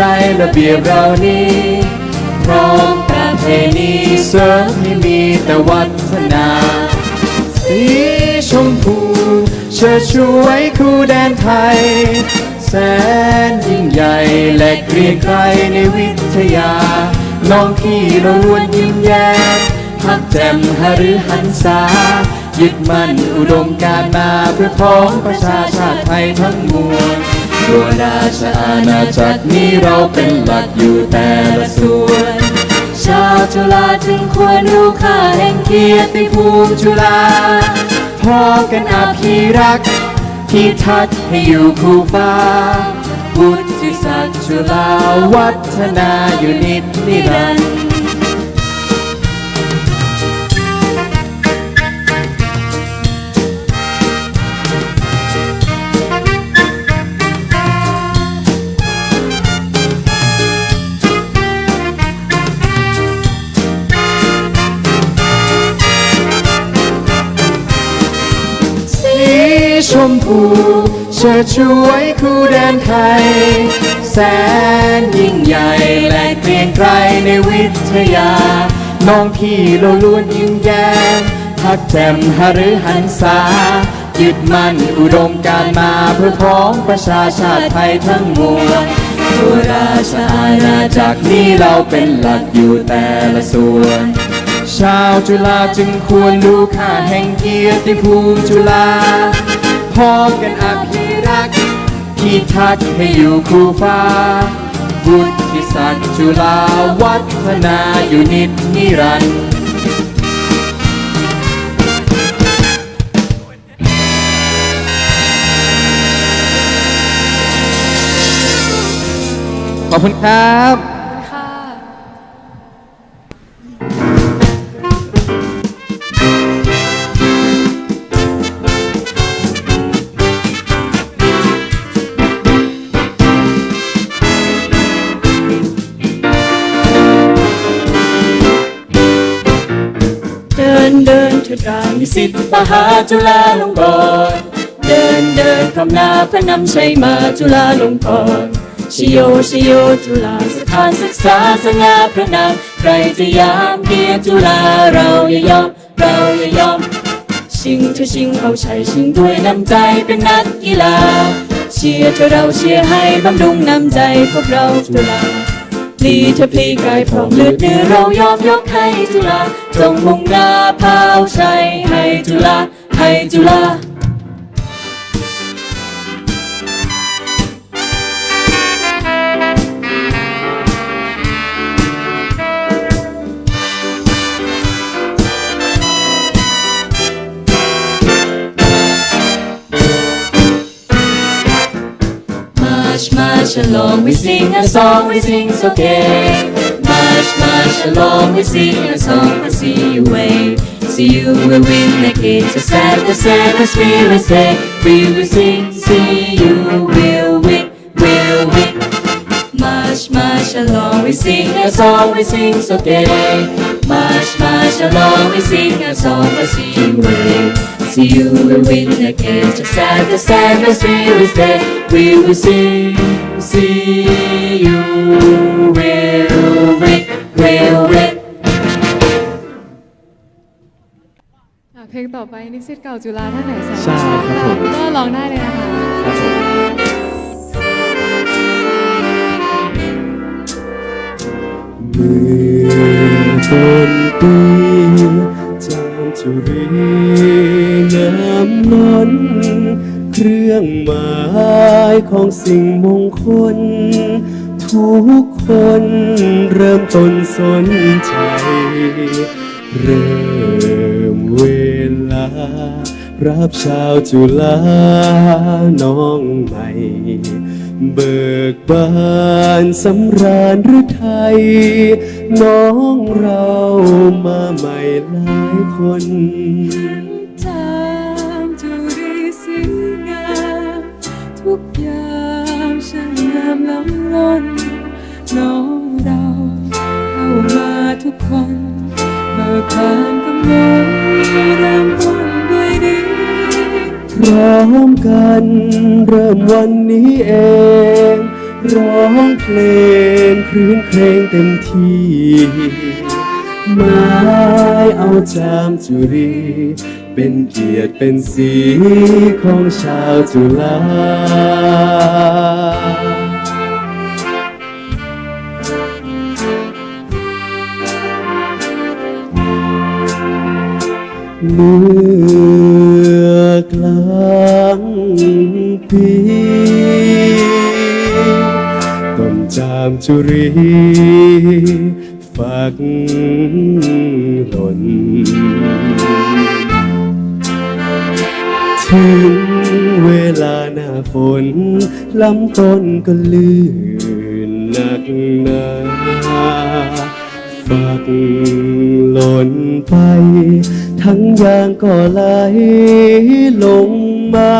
ใจระเบียบเรานี้พร้อมประเพณีเสริมให้มีแต่วัฒนา สีชมพูเชิดชูไว้คู่แดนไทย แสนยิ่งใหญ่และเกรียงไกรในวิทยา น้องพี่เราล้วนยิ้มแย้มพักแจ่มหฤหันษายึดมั่นอุดมการมาเพื่อพ้องประชาชาติไทยทั้งมวล ตัวราชอาณาจักรนี้เราเป็นหลักอยู่แต่ละส่วน ชาวจุฬาจึงควรรู้ค่าแห่งเกียรติภูมิจุฬาพอกันอาภีรักษ์ที่ทัดให้อยู่คู่ฟ้าวุฒิศักดิ์จุฬาวัฒนาอยู่นิดนิรันดร์ ชมพูเชิดช่วยคู่แดนไทยแสนยิ่งใหญ่และเกรียงไกรในวิทยา น้องพี่เราล้วนยิ้มแย้มพักแจ่มหฤหันษายึดมั่นอุดมการมาเพื่อพ้องประชาชาติไทยทั้งมวลตัวราชอาณาจักรนี้เราเป็นหลักอยู่แต่ละส่วน ชาวจุฬาจึงควรรู้ค่าแห่งเกียรติภูมิจุฬา พร้อมกันอภิรักษ์ที่ทักให้อยู่คู่ฟ้าบุตรที่ศักดิ์จุฬาวัฒนาอยู่นิดนิรันดร์ขอบคุณครับ หาจุฬาลงกรณ์เดินเดินคำนาพระนำชัยมาจุฬาลงกรณ์ชโยชโยจุฬาสถานศึกษาสง่าพระนามใครจะยามเกียรติจุฬาเราอย่ายอม เราอย่ายอม ชิงเธอชิงเอาชัยชิงด้วยน้ำใจเป็นนักกีฬา เชียร์เธอเราเชียร์ให้บำรุงน้ำใจพวกเราจุฬา พลีเธอพลีกายพร้อมเลือดเนื้อเรายอมยกให้จุฬาจงมุ่งหน้าเผาใชัยให้จุฬาให้จุฬา Along, we sing a song, we sing so gay. March, march along, we sing a song, I see you wave. See you will win the kids, so sad, the sad, as we will say. We will sing, see you will win, will win. March, march along, we sing a song, we sing so gay. March, march along, we sing a song, I see you wave. See you will win the game, just sad, the sad, as we will stay. We will sing, see you will win, will win. ค่ะเพลงต่อไปนิสิตเก่าจุฬาท่านไหนสนใช่ครับผมก็ร้องได้เลยนะคะครับผมเมื่อต้นปี จุรีงามล้นเครื่องหมายของสิ่งมงคล ทุกคนเริ่มต้นสนใจ เริ่มเวลา รับชาวจุฬาน้องใหม่เบิกบานสำราญหรือไทย น้องเรามาใหม่หลายคนจามจุรีสิงงามทุกยามช่างงามล้ำล้น น้องเราเข้ามาทุกคนมาอผ่านกำหนดเริ่มต้นด้วยดีพร้อมกันเริ่มวันนี้เอง ร้องเพลงครื้นเพลงเต็มที่ไม้เอาจามจุรี เป็นเกียรติเป็นสีของชาวจุฬาเมื่อกลางปีามจุรีฝักหล่นถึงเวลาหน้าฝนลำต้นก็ลื่นหนักหนาฝักหล่นไป ทั้งยางก็ไหลลงมา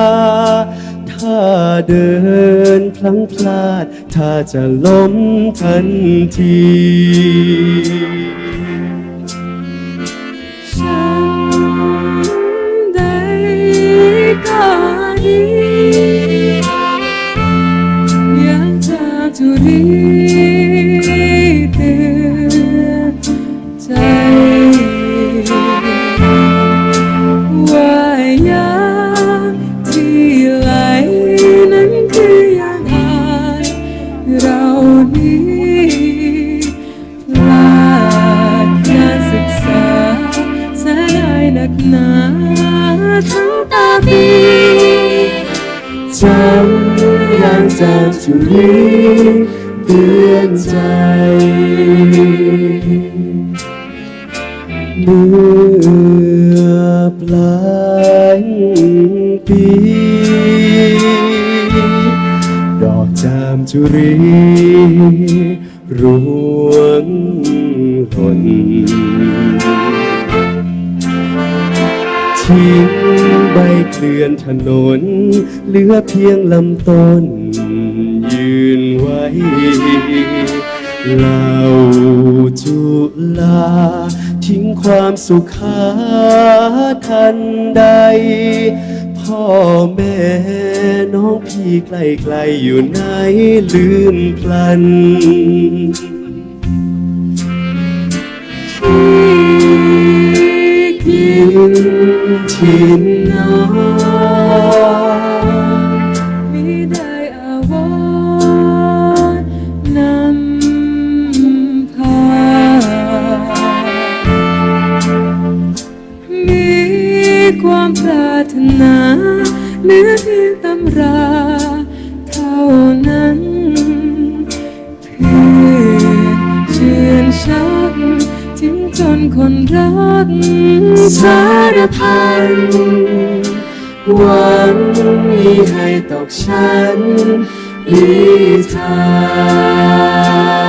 ถ้าเดินพลังพลาด ถ้าจะล้มทันทีำยังจำจุลีเตือนใจเมื่อปลายปีดอกจามจุรีร่วงหล่นทิ้งใบเกลื่อนถนน เหลือเพียงลำต้น ยืนไว้เล่าจุลา ทิ้งความสุขาทันใด พ่อแม่น้องพี่ไกลๆอยู่ไหนลืมพลันที่กินทินน้องารถนาเหลือเพียงตำราเท่านั้นเพื่อนเชื่อนชักทิ้งจนคนรักสารพันหวังมีให้ตกฉันอีทา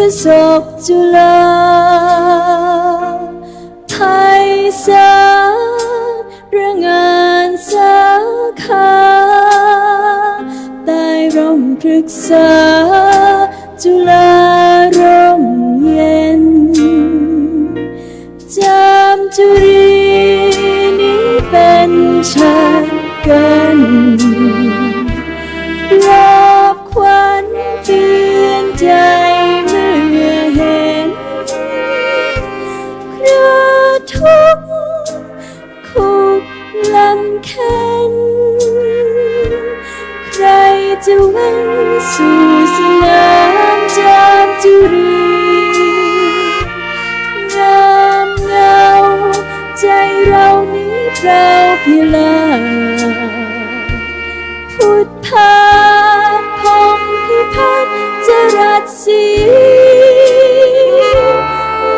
ระศกจุฬาไทยสารเรื่องงานสาขาใต้ร่มพฤกษาจุฬา พิลาพุทธาพงพิพัฒน์จรัสสี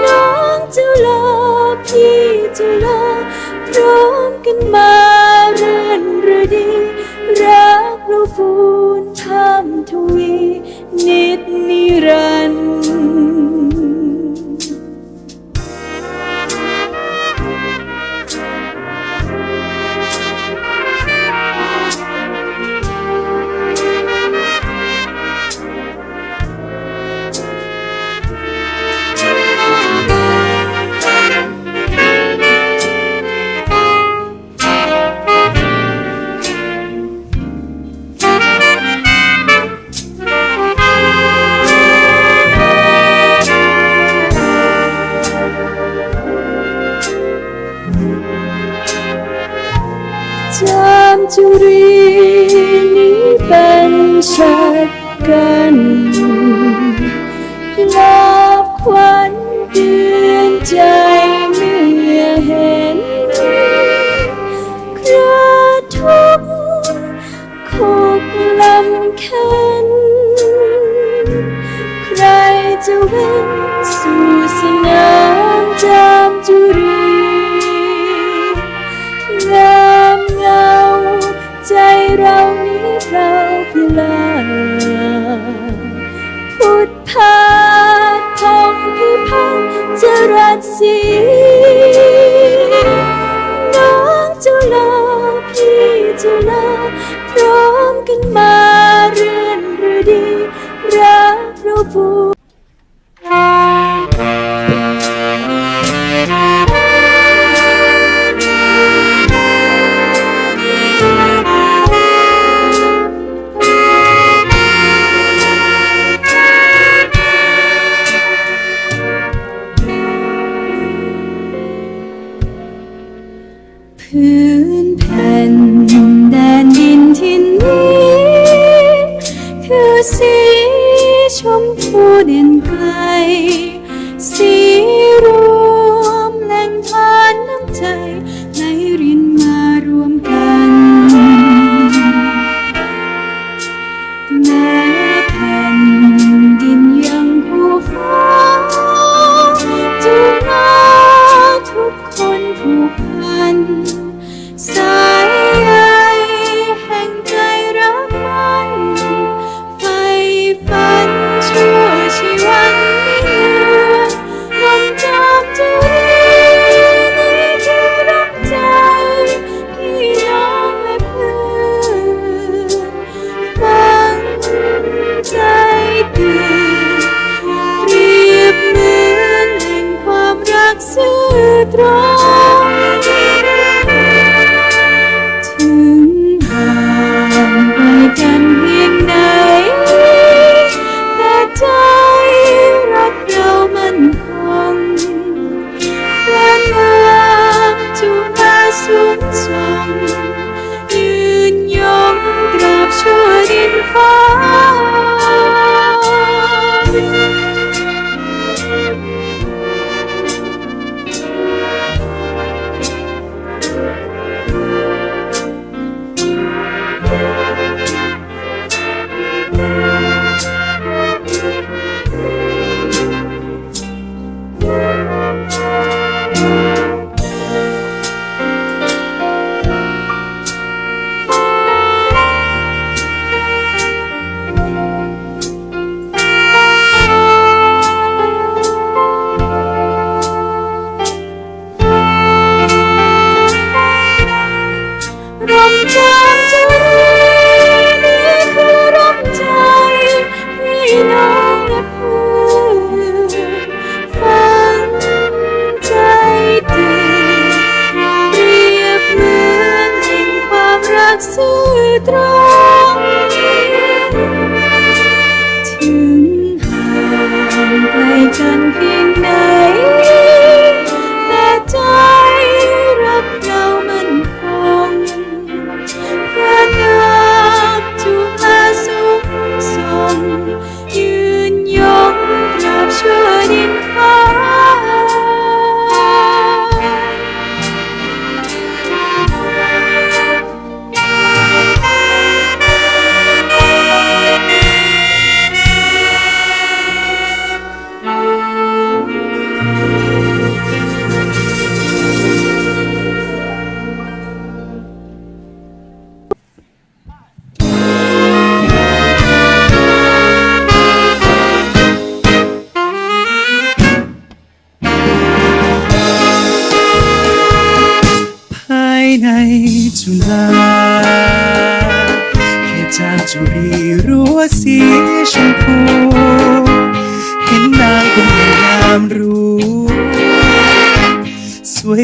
น้องจุลาพี่จุลาพร้อมกันมาเรื่นระดี รักเราฟูนทำทวี นิดนิรันด ซื่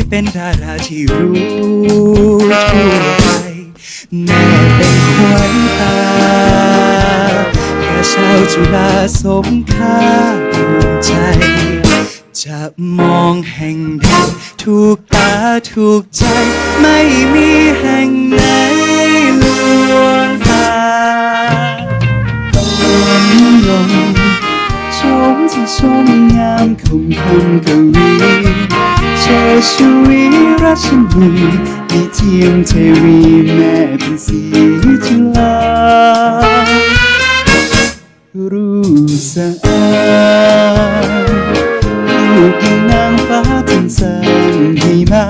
เป็นดาราที่รู้ทั่วไปแม่เป็นขวัญตาแค่ชาวจุฬาสมค่าภูมิใจ จะมองแห่งใดถูกตาถูกใจ ไม่มีแห่งไหนลวงตาลงชมที่ชมงามคงคำกวี เชชวีราชนีมีเทียมเทวีแม่เป็นสีจุฬารู้สะอาลูกยังนางฟ้าทั้งสร้างให้มา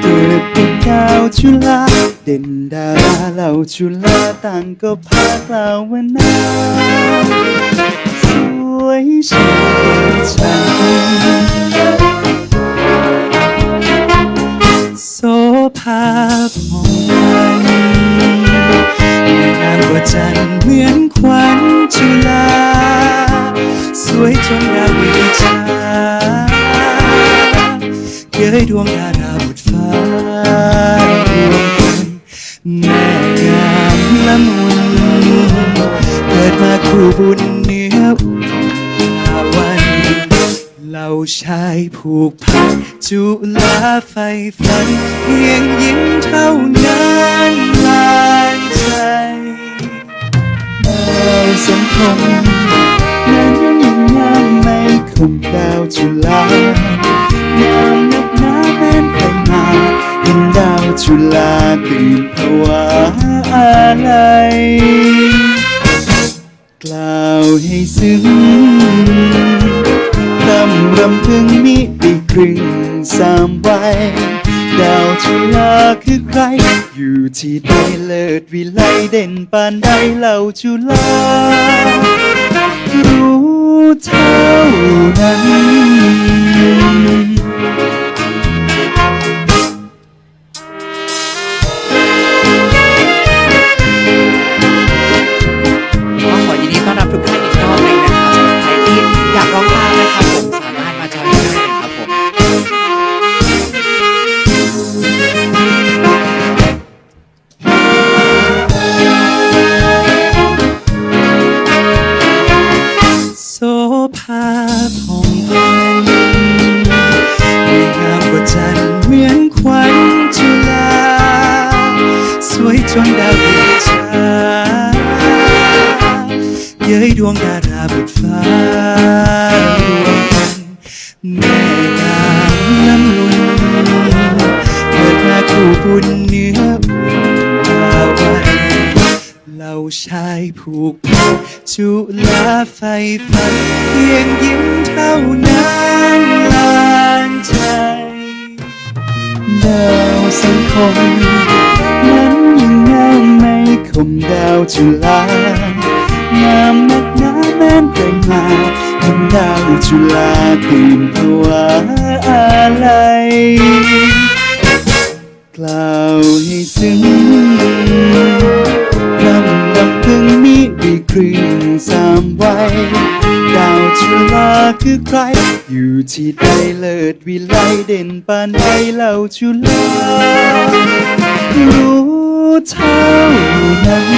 เกิดเป็นดาวจุฬาเด่นดาราเหล่าจุฬาต่างก็พากล่าวว่านาสวยชาชันาของมันงามกว่าจันเหมือนขวัญจุฬาสวยจนดาวิชาเย้ยดวงดาราบุตรฟ้ารวมกันแม่งามละมุนเกิดมาคู่บุญ ชายผูกพันจุลาไฟฝัน เพียงยิ้มเท่านั้นลานใจดาวสังคมนั้นยังงามไม่คมดาวจุฬางามนักหนาแม้นใครมาเห็นดาวจุฬาตื่นภาวะอะไรกล่าวให้ซึ้ง รำรำพึงมิได้ครึ่งสามใบดาวจุลาคือใคร อยู่ที่ใดเลิศวิไลเด่นปานใดเหล่าจุลา รู้เท่านั้น เราชายผูกพันจุลาไฟฝันเพียงยิ้มเท่านั้นลานใจดาวสังคม นั้นยังงามไม่คมดาวจุฬางามนักหนาแม้นใครมาเห็นดาวจุฬาตื่นภาวะอะไรกล่าวให้ซึ้ง รำรำพึงมีดีครึ่งสามวัยดาวชุลาคือใคร อยู่ที่ใดเลิศวิไลเด่นปานใดเหล่าชุลารู้เท่านั้น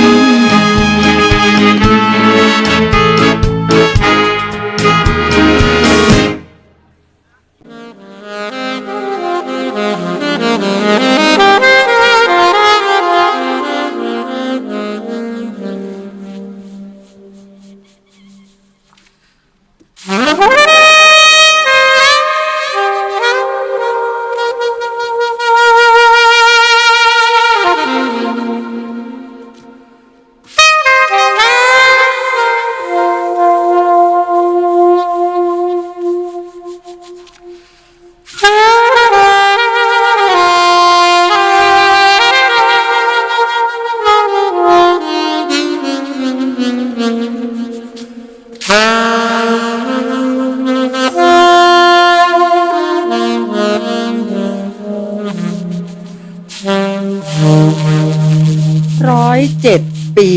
ปี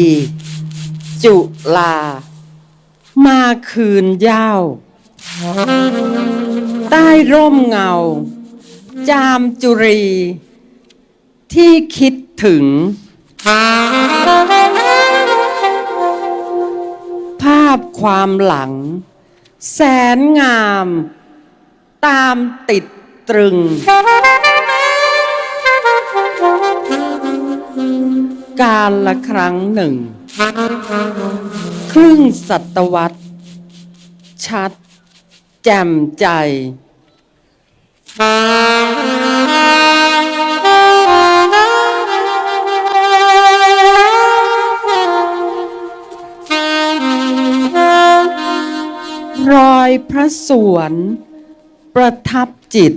จุลา มาคืนเย้า ใต้ร่มเงา จามจุรี ที่คิดถึง ภาพความหลัง แสนงาม ตามติดตรึง การละครั้งหนึ่ง ครึ่งศตวรรษ ชัด แจ่มใจ รอยพระสวน ประทับจิต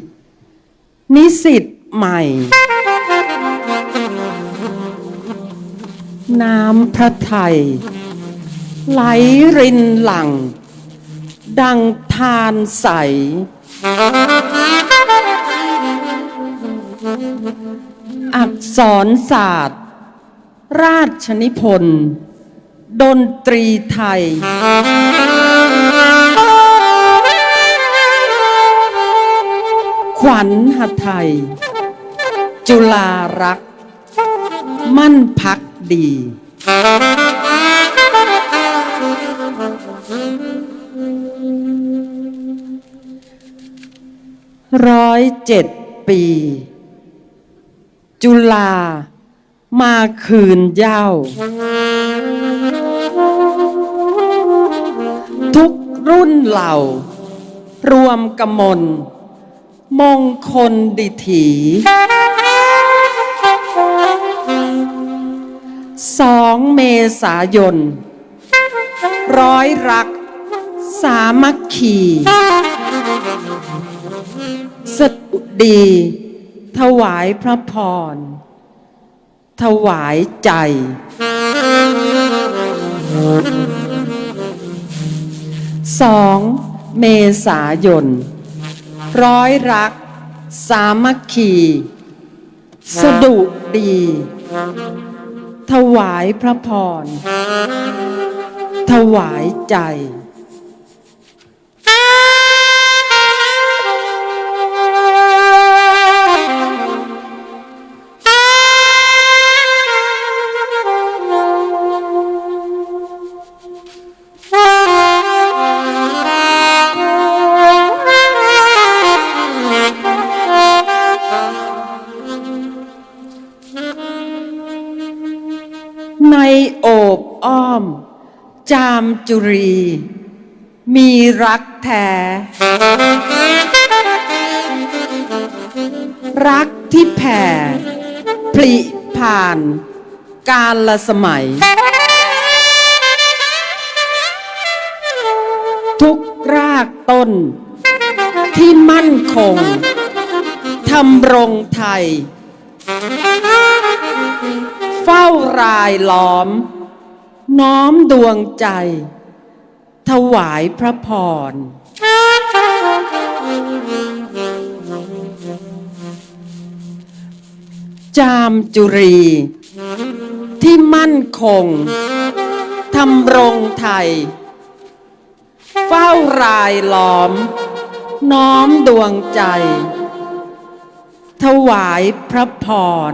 นิสิตใหม่ น้ำพระไทย ไหลรินหลัง ดังทานใส อักษรศาสตร์ ราชนิพนธ์ดนตรีไทย ขวัญหไทย จุฬารักษ์มั่นพัก ดี ร้อยเจ็ดปี จุฬามาคืนเย้า ทุกรุ่นเหล่า รวมกมลมงคลดิถี สองเมษายน ร้อยรัก สามัคคีสดุดี ถวายพระพร ถวายใจ สองเมษายน ร้อยรัก สามัคคี สดุดี ถวายพระพร ถวายใจ จามจุรี มีรักแท้ รักที่แผ่ ผลิผ่าน กาลสมัย ทุกรากต้น ที่มั่นคงทำรงไทย เฝ้ารายล้อม น้อมดวงใจ ถวายพระพร จามจุรี ที่มั่นคงทำรงไทย เฝ้ารายล้อม น้อมดวงใจ ถวายพระพร